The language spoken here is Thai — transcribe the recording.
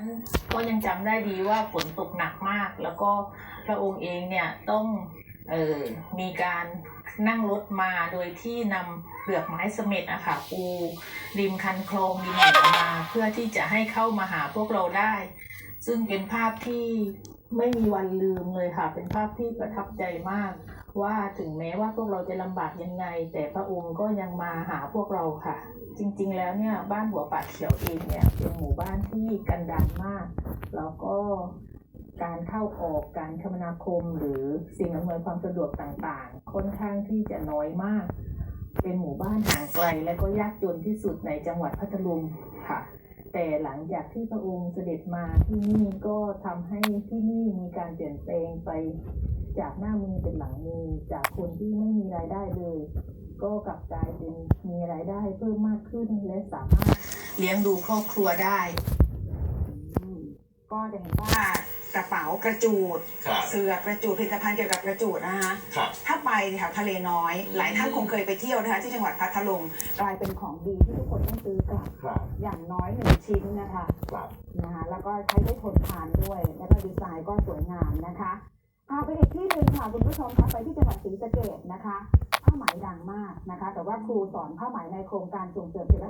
นั้นก็ยังจำได้ดีว่าฝนตกหนักมาก แล้วก็พระองค์เองเนี่ยต้องเออมีการนั่งรถมาโดยที่นำเปลือกไม้เสม็ดอะค่ะปูริมคันคลองริมแหนมา เพื่อที่จะให้เข้ามาหาพวกเราได้ ซึ่งเป็นภาพที่ ไม่มีวันลืมเลยค่ะ เป็นภาพที่ประทับใจมาก ว่าถึงแม้ว่าพวกเราจะลำบากยังไง แต่พระองค์ก็ยังมาหาพวกเราค่ะ จริง ๆ แล้วเนี่ยบ้านหัวป่าเขียวเองเนี่ยเป็นหมู่บ้านที่กันดารมาก แล้วก็การเข้าออกการคมนาคมหรือสิ่งอำนวยความสะดวกต่างๆ ค่อนข้างที่จะน้อยมาก เป็นหมู่บ้านห่างไกลและก็ยากจนที่สุดในจังหวัดพัทลุงค่ะ แต่หลังจากที่พระองค์เสด็จมาที่นี่ก็ทำให้ที่นี่มีการเปลี่ยนแปลงไป จากหน้ามือเป็นหลังมือจากคนที่ไม่มีรายได้เลย ก็กลับกลายเป็นมีรายได้เพิ่มมากขึ้นและสามารถเลี้ยงดูครอบครัวได้ ก็จะเห็นว่ากระเป๋า กระจูด ครับเสือกระจูดผลิตภัณฑ์เกี่ยวกับกระจูดนะคะครับ ถ้าไปแถวทะเลน้อย หลายท่านคงเคยไปเที่ยวนะคะ ที่จังหวัดพัทลุงกลายเป็นของดีที่ทุกคนต้องซื้อกลับครับ อย่างน้อยหนึ่งชิ้นนะคะครับ นะคะแล้วก็ใช้ได้ทนทานด้วย แล้วก็ดีไซน์ก็สวยงามนะคะพาไปอีกที่หนึ่งค่ะคุณผู้ชมคะไปที่จังหวัดศรีสะเกษนะคะผ้าไหมดังมากนะคะ แต่ว่าครูสอนผ้าไหมในโครงการส่งเสริมศิลป